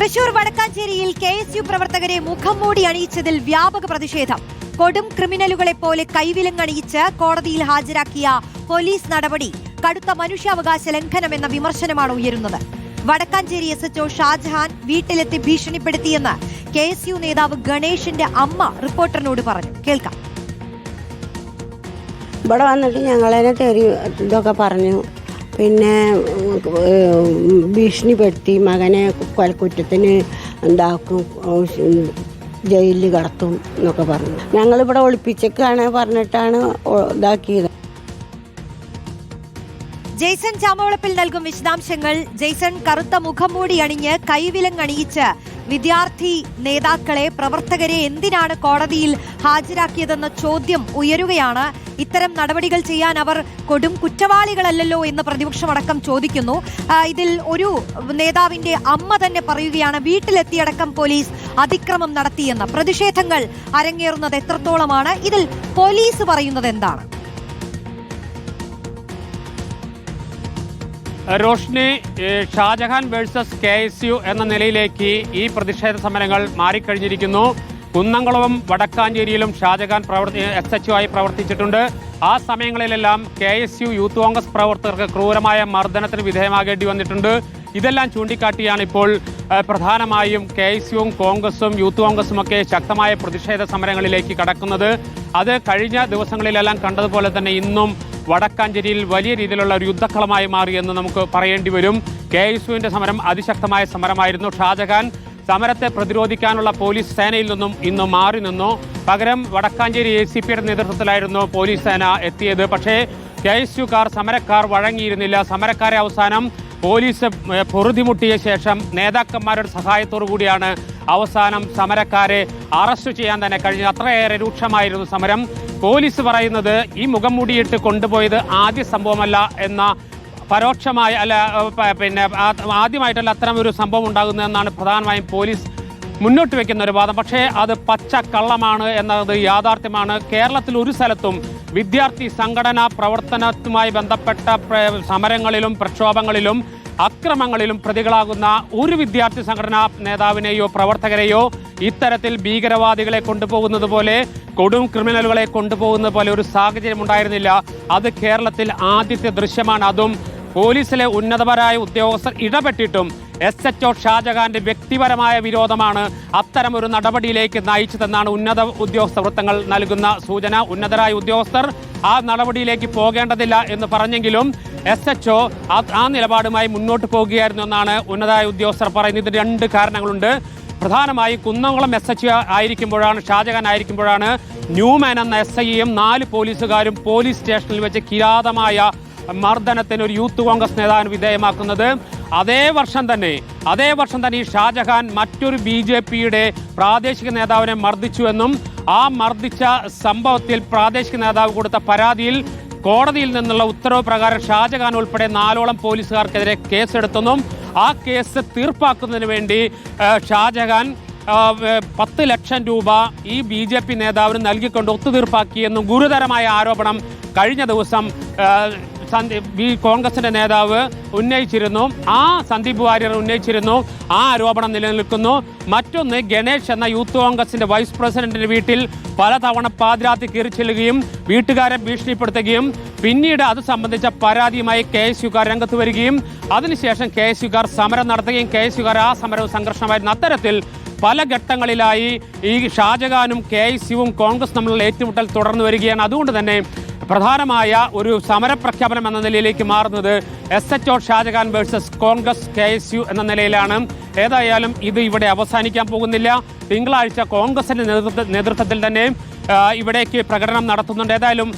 തൃശൂർ വടക്കാഞ്ചേരിയിൽ K S U പ്രവർത്തകരെ മുഖം മൂടി അണിയിച്ചതിൽ വ്യാപക പ്രതിഷേധം. കൊടും ക്രിമിനലുകളെ പോലെ കൈവിലങ്ങണിയിച്ച് കോടതിയിൽ ഹാജരാക്കിയ പോലീസ് നടപടി കടുത്ത മനുഷ്യാവകാശ ലംഘനമെന്ന വിമർശനമാണ് ഉയരുന്നത്. വടക്കാഞ്ചേരി എസ് എച്ച്ഒ ഷാജഹാൻ വീട്ടിലെത്തി ഭീഷണിപ്പെടുത്തിയെന്ന് കെ എസ് യു നേതാവ് ഗണേഷിന്റെ അമ്മ റിപ്പോർട്ടറിനോട് പറഞ്ഞു. കേൾക്കാം. ഇവിടെ വന്നിട്ട് ഞങ്ങളതിനെ തെറി ഇതൊക്കെ പറഞ്ഞു. പിന്നെ ഭീഷണിപ്പെടുത്തി മകനെ കൊലക്കുറ്റത്തിന് എന്താക്കും ജയിലിൽ കടത്തും എന്നൊക്കെ പറഞ്ഞു. ഞങ്ങളിവിടെ ഒളിപ്പിച്ചേക്കാണ് പറഞ്ഞിട്ടാണ് ഇതാക്കിയത്. ജെയ്സൺ ചാമവളപ്പിൽ നൽകും വിശദാംശങ്ങൾ. ജെയ്സൺ കറുത്ത മുഖംമൂടി അണിഞ്ഞ് കൈവിലങ്ങണിയിച്ച് വിദ്യാർത്ഥി നേതാക്കളെ പ്രവർത്തകരെ എന്തിനാണ് കോടതിയിൽ ഹാജരാക്കിയതെന്ന ചോദ്യം ഉയരുകയാണ്. ഇത്തരം നടപടികൾ ചെയ്യാൻ അവർ കൊടും കുറ്റവാളികളല്ലല്ലോ എന്ന് പ്രതിപക്ഷമടക്കം ചോദിക്കുന്നു. ഇതിൽ ഒരു നേതാവിന്റെ അമ്മ തന്നെ പറയുകയാണ് വീട്ടിലെത്തിയടക്കം പോലീസ് അതിക്രമം നടത്തിയെന്ന്. പ്രതിഷേധങ്ങൾ അരങ്ങേറുന്നത് എത്രത്തോളമാണ്? ഇതിൽ പോലീസ് പറയുന്നത് എന്താണ്? Roshni Shajahan versus K S U എന്ന നിലയിലേക്ക് ഈ പ്രതിഷേധ സമരങ്ങൾ മാറിക്കഴിഞ്ഞിരിക്കുന്നു. കുന്നംകുളവും വടക്കാഞ്ചേരിയിലും ഷാജഹാൻ പ്രവർത്തി എസ് എച്ച് ആയി പ്രവർത്തിച്ചിട്ടുണ്ട്. ആ സമയങ്ങളിലെല്ലാം K S U youth congress പ്രവർത്തകർക്ക് ക്രൂരമായ മർദ്ദനത്തിന് വിധേയമാകേണ്ടി വന്നിട്ടുണ്ട്. ഇതെല്ലാം ചൂണ്ടിക്കാട്ടിയാണ് ഇപ്പോൾ പ്രധാനമായും കെ എസ് യുവും കോൺഗ്രസും യൂത്ത് കോൺഗ്രസും ഒക്കെ ശക്തമായ പ്രതിഷേധ സമരങ്ങളിലേക്ക് കടക്കുന്നത്. അത് കഴിഞ്ഞ ദിവസങ്ങളിലെല്ലാം കണ്ടതുപോലെ തന്നെ ഇന്നും വടക്കാഞ്ചേരിയിൽ വലിയ രീതിയിലുള്ള ഒരു യുദ്ധക്കളമായി മാറി എന്ന് നമുക്ക് പറയേണ്ടി വരും. കെ എസ് സമരം അതിശക്തമായ സമരമായിരുന്നു. ഷാജഹാൻ സമരത്തെ പ്രതിരോധിക്കാനുള്ള പോലീസ് സേനയിൽ നിന്നും ഇന്ന് മാറി നിന്നു. പകരം വടക്കാഞ്ചേരി എ സി പിയുടെ നേതൃത്വത്തിലായിരുന്നു പോലീസ് സേന എത്തിയത്. പക്ഷേ കെ എസ് യുക്കാർ സമരക്കാർ വഴങ്ങിയിരുന്നില്ല. സമരക്കാരെ അവസാനം പോലീസ് പൊറുതിമുട്ടിയ ശേഷം നേതാക്കന്മാരുടെ സഹായത്തോടു കൂടിയാണ് അവസാനം സമരക്കാരെ അറസ്റ്റ് ചെയ്യാൻ തന്നെ കഴിഞ്ഞത്. അത്രയേറെ രൂക്ഷമായിരുന്നു സമരം. പോലീസ് പറയുന്നത് ഈ മുഖം മൂടിയിട്ട് കൊണ്ടുപോയത് ആദ്യ സംഭവമല്ല എന്ന പരോക്ഷമായ അല്ല പിന്നെ ആദ്യമായിട്ടല്ല അത്തരം ഒരു സംഭവം ഉണ്ടാകുന്നതെന്നാണ് പ്രധാനമായും പോലീസ് മുന്നോട്ട് വെക്കുന്ന ഒരു വാദം. പക്ഷേ അത് പച്ച കള്ളമാണ് എന്നത് യാഥാർത്ഥ്യമാണ്. കേരളത്തിൽ ഒരു സ്ഥലത്തും വിദ്യാർത്ഥി സംഘടനാ പ്രവർത്തനവുമായി ബന്ധപ്പെട്ട സമരങ്ങളിലും പ്രക്ഷോഭങ്ങളിലും അക്രമങ്ങളിലും പ്രതികളാകുന്ന ഒരു വിദ്യാർത്ഥി സംഘടനാ നേതാവിനെയോ പ്രവർത്തകരെയോ ഇത്തരത്തിൽ ഭീകരവാദികളെ കൊണ്ടുപോകുന്നത് പോലെ കൊടും ക്രിമിനലുകളെ കൊണ്ടുപോകുന്ന പോലെ ഒരു സാഹചര്യം ഉണ്ടായിരുന്നില്ല. അത് കേരളത്തിൽ ആദ്യത്തെ ദൃശ്യമാണ്. അതും പോലീസിലെ ഉന്നതപരായ ഉദ്യോഗസ്ഥർ ഇടപെട്ടിട്ടും എസ് എച്ച് ഒ ഷാജഹാന്റെ വ്യക്തിപരമായ വിരോധമാണ് അത്തരം ഒരു നടപടിയിലേക്ക് നയിച്ചതെന്നാണ് ഉന്നത ഉദ്യോഗസ്ഥ വൃത്തങ്ങൾ നൽകുന്ന സൂചന. ഉന്നതരായ ഉദ്യോഗസ്ഥർ ആ നടപടിയിലേക്ക് പോകേണ്ടതില്ല എന്ന് പറഞ്ഞെങ്കിലും എസ് എച്ച് ഒ ആ നിലപാടുമായി മുന്നോട്ട് പോകുകയായിരുന്നു എന്നാണ് ഉന്നതായ ഉദ്യോഗസ്ഥർ പറയുന്നത്. ഇതിന് രണ്ട് കാരണങ്ങളുണ്ട്. പ്രധാനമായി കുന്നംകുളം എസ് എച്ച് ആയിരിക്കുമ്പോഴാണ് ഷാജഹാൻ ആയിരിക്കുമ്പോഴാണ് ന്യൂമാൻ എന്ന എസ് ഐയും നാല് പോലീസുകാരും പോലീസ് സ്റ്റേഷനിൽ വെച്ച് കിരാതമായ മർദ്ദനത്തിന് ഒരു യൂത്ത് കോൺഗ്രസ് നേതാവിന് വിധേയമാക്കുന്നത്. അതേ വർഷം തന്നെ അതേ വർഷം തന്നെ ഈ ഷാജഹാൻ മറ്റൊരു ബി ജെ പിയുടെ പ്രാദേശിക നേതാവിനെ മർദ്ദിച്ചുവെന്നും ആ മർദ്ദിച്ച സംഭവത്തിൽ പ്രാദേശിക നേതാവ് കൊടുത്ത പരാതിയിൽ കോടതിയിൽ നിന്നുള്ള ഉത്തരവ് പ്രകാരം ഷാജഹാൻ ഉൾപ്പെടെ നാലോളം പോലീസുകാർക്കെതിരെ കേസെടുത്തെന്നും ആ കേസ് തീർപ്പാക്കുന്നതിന് വേണ്ടി ഷാജഹാൻ പത്ത് ലക്ഷം രൂപ ഈ ബി ജെ പി നേതാവിന് നൽകിക്കൊണ്ട് ഒത്തുതീർപ്പാക്കിയെന്നും ഗുരുതരമായ ആരോപണം കഴിഞ്ഞ ദിവസം ബി കോൺഗ്രസിന്റെ നേതാവ് ഉന്നയിച്ചിരുന്നു. ആ സന്ദീപ് വാര്യർ ഉന്നയിച്ചിരുന്നു. ആ ആരോപണം നിലനിൽക്കുന്നു. മറ്റൊന്ന് ഗണേഷ് എന്ന യൂത്ത് കോൺഗ്രസിന്റെ വൈസ് പ്രസിഡന്റിന്റെ വീട്ടിൽ പലതവണ പാതിരാത്രി കയറി ചെല്ലുകയും വീട്ടുകാരെ ഭീഷണിപ്പെടുത്തുകയും പിന്നീട് അത് സംബന്ധിച്ച പരാതിയുമായി കെ എസ് യുക്കാർ രംഗത്ത് വരികയും അതിനുശേഷം കെ എസ് യുക്കാർ സമരം നടത്തുകയും കെ എസ് യുക്കാർ ആ സമരവും സംഘർഷമായിരുന്നു അത്തരത്തിൽ പല ഘട്ടങ്ങളിലായി ഈ ഷാജഹാനും കെ എസ് യുവും കോൺഗ്രസ് തമ്മിലുള്ള ഏറ്റുമുട്ടൽ തുടർന്നു വരികയാണ്. അതുകൊണ്ട് തന്നെ പ്രധാനമായ ഒരു സമരപ്രഖ്യാപനം എന്ന നിലയിലേക്ക് മാറുന്നത് S H O Shajahan versus congress K S U എന്ന നിലയിലാണ്. ഏതായാലും ഇത് ഇവിടെ അവസാനിക്കാൻ പോകുന്നില്ല. തിങ്കളാഴ്ച കോൺഗ്രസിന്റെ നേതൃത്വ നേതൃത്വത്തിൽ തന്നെ ഇവിടേക്ക് പ്രകടനം നടത്തുന്നുണ്ട്. ഏതായാലും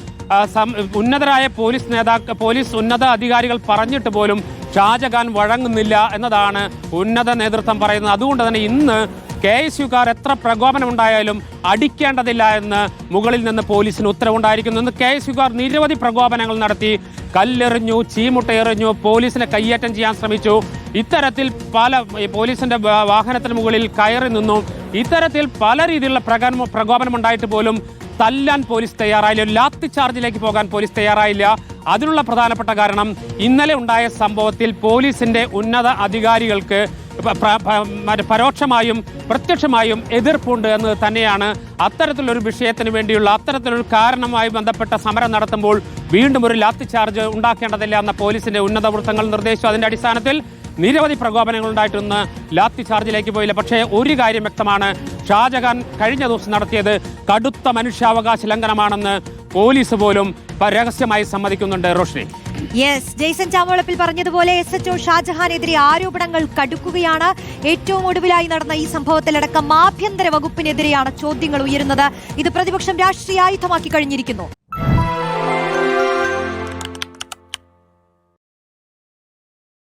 ഉന്നതരായ പോലീസ് നേതാക്കൾ പോലീസ് ഉന്നത അധികാരികൾ പറഞ്ഞിട്ട് പോലും ഷാജഹാൻ വഴങ്ങുന്നില്ല എന്നതാണ് ഉന്നത നേതൃത്വം പറയുന്നത്. അതുകൊണ്ട് തന്നെ ഇന്ന് കെ എസ് യുക്കാർ എത്ര പ്രകോപനമുണ്ടായാലും അടിക്കേണ്ടതില്ല എന്ന് മുകളിൽ നിന്ന് പോലീസിന് ഉത്തരവുണ്ടായിരിക്കുന്നു. ഇന്ന് കെ എസ് യുക്കാർ നിരവധി പ്രകോപനങ്ങൾ നടത്തി. കല്ലെറിഞ്ഞു ചീമുട്ടയെറിഞ്ഞു പോലീസിനെ കയ്യേറ്റം ചെയ്യാൻ ശ്രമിച്ചു. ഇത്തരത്തിൽ പല പോലീസിന്റെ വാഹനത്തിന് മുകളിൽ കയറി നിന്നു. ഇത്തരത്തിൽ പല രീതിയിലുള്ള പ്രക പ്രകോപനം ഉണ്ടായിട്ട് പോലും തല്ലാൻ പോലീസ് തയ്യാറായില്ല. ലാത്തി ചാർജിലേക്ക് പോകാൻ പോലീസ് തയ്യാറായില്ല. അതിനുള്ള പ്രധാനപ്പെട്ട കാരണം ഇന്നലെ ഉണ്ടായ സംഭവത്തിൽ പോലീസിന്റെ ഉന്നത അധികാരികൾക്ക് മറ്റേ പരോക്ഷമായും പ്രത്യക്ഷമായും എതിർപ്പുണ്ട് എന്ന് തന്നെയാണ് അത്തരത്തിലൊരു വിഷയത്തിന് വേണ്ടിയുള്ള അത്തരത്തിലൊരു കാരണമായി ബന്ധപ്പെട്ട സമരം നടത്തുമ്പോൾ വീണ്ടും ഒരു ലാത്തി ചാർജ് ഉണ്ടാക്കേണ്ടതില്ല എന്ന പോലീസിന്റെ ഉന്നത വൃത്തങ്ങൾ നിർദ്ദേശിച്ചു. അതിന്റെ അടിസ്ഥാനത്തിൽ നിരവധി പ്രകോപനങ്ങൾ ഉണ്ടായിട്ടൊന്ന് ലാത്തി ചാർജിലേക്ക് പോയില്ല. പക്ഷേ ഒരു കാര്യം വ്യക്തമാണ്. ഷാജഹാൻ കഴിഞ്ഞ ദിവസം നടത്തിയത് കടുത്ത മനുഷ്യാവകാശ ലംഘനമാണെന്ന് പോലീസ് പോലും രഹസ്യമായി സമ്മതിക്കുന്നുണ്ട്. റോഷ്നി. യെസ് ജെയ്സൺ ചാമോളപ്പിൽ പറഞ്ഞതുപോലെ എസ് എച്ച് ഒ ഷാജഹാനെതിരെ ആരോപണങ്ങൾ കടുക്കുകയാണ്. ഏറ്റവും ഒടുവിലായി നടന്ന ഈ സംഭവത്തിലടക്കം ആഭ്യന്തര വകുപ്പിനെതിരെയാണ് ചോദ്യങ്ങൾ ഉയരുന്നത്. ഇത് പ്രതിപക്ഷം രാഷ്ട്രീയ ആയുധമാക്കി കഴിഞ്ഞിരിക്കുന്നു.